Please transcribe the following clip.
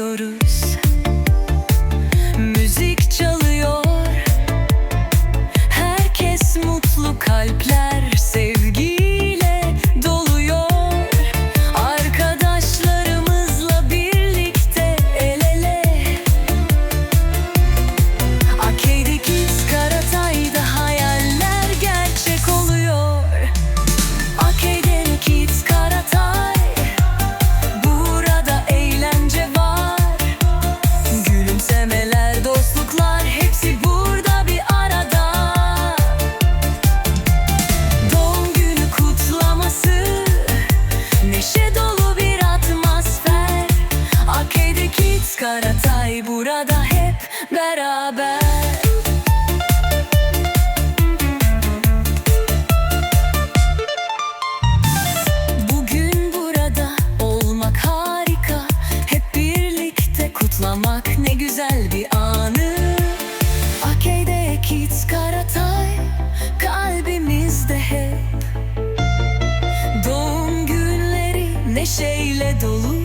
gidiyoruz Müzik çalıyor. Herkes mutlu kalpler. Burada hep beraber. Bugün burada olmak harika. Hep birlikte kutlamak ne güzel bir anı. Arcade Kids Karatay Kalbimizde hep. Doğum günleri neşeyle dolu